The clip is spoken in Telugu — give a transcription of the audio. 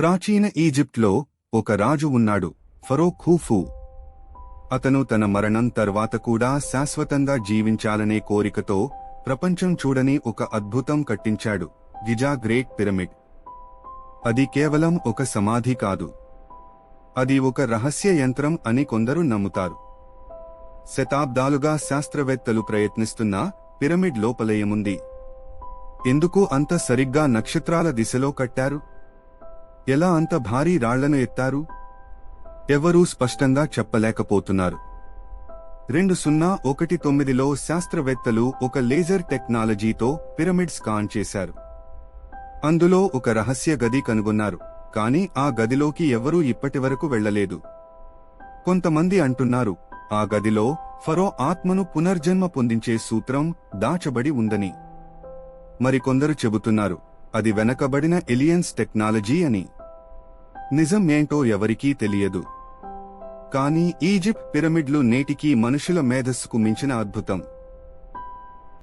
ప్రాచీన ఈజిప్ట్లో ఒక రాజు ఉన్నాడు ఫరో ఖూఫు. అతను తన మరణం తర్వాత కూడా శాశ్వతంగా జీవించాలనే కోరికతో ప్రపంచం చూడని ఒక అద్భుతం కట్టించాడు గిజా గ్రేట్ పిరమిడ్. అది కేవలం ఒక సమాధి కాదు. అది ఒక రహస్య యంత్రం అని కొందరు నమ్ముతారు. శతాబ్దాలుగా శాస్త్రవేత్తలు ప్రయత్నిస్తున్నా పిరమిడ్ లోపలయముంది. ఎందుకు అంత సరిగ్గా నక్షత్రాల దిశలో కట్టారు? ఎలా అంత భారీ రాళ్ళను ఎత్తారు? ఎవరూ స్పష్టంగా చెప్పలేకపోతున్నారు. రెండు సున్నా ఒకటి తొమ్మిదిలో శాస్త్రవేత్తలు ఒక లేజర్ టెక్నాలజీతో పిరమిడ్ స్కాన్ చేశారు. అందులో ఒక రహస్య గది కనుగొన్నారు కానీ ఆ గదిలోకి ఎవరూ ఇప్పటివరకు వెళ్ళలేదు కొంతమంది అంటున్నారు ఆ గదిలో ఫరో ఆత్మను పునర్జన్మ పొందించే సూత్రం దాచబడి ఉందని. మరికొందరు చెబుతున్నారు అది వెనకబడిన ఎలియన్స్ టెక్నాలజీ అని. నిజం ఏంటో ఎవరికీ తెలియదు. కానీ ఈజిప్ట్ పిరమిడ్లు నేటికీ మనుషుల మేధస్సుకు మించిన అద్భుతం.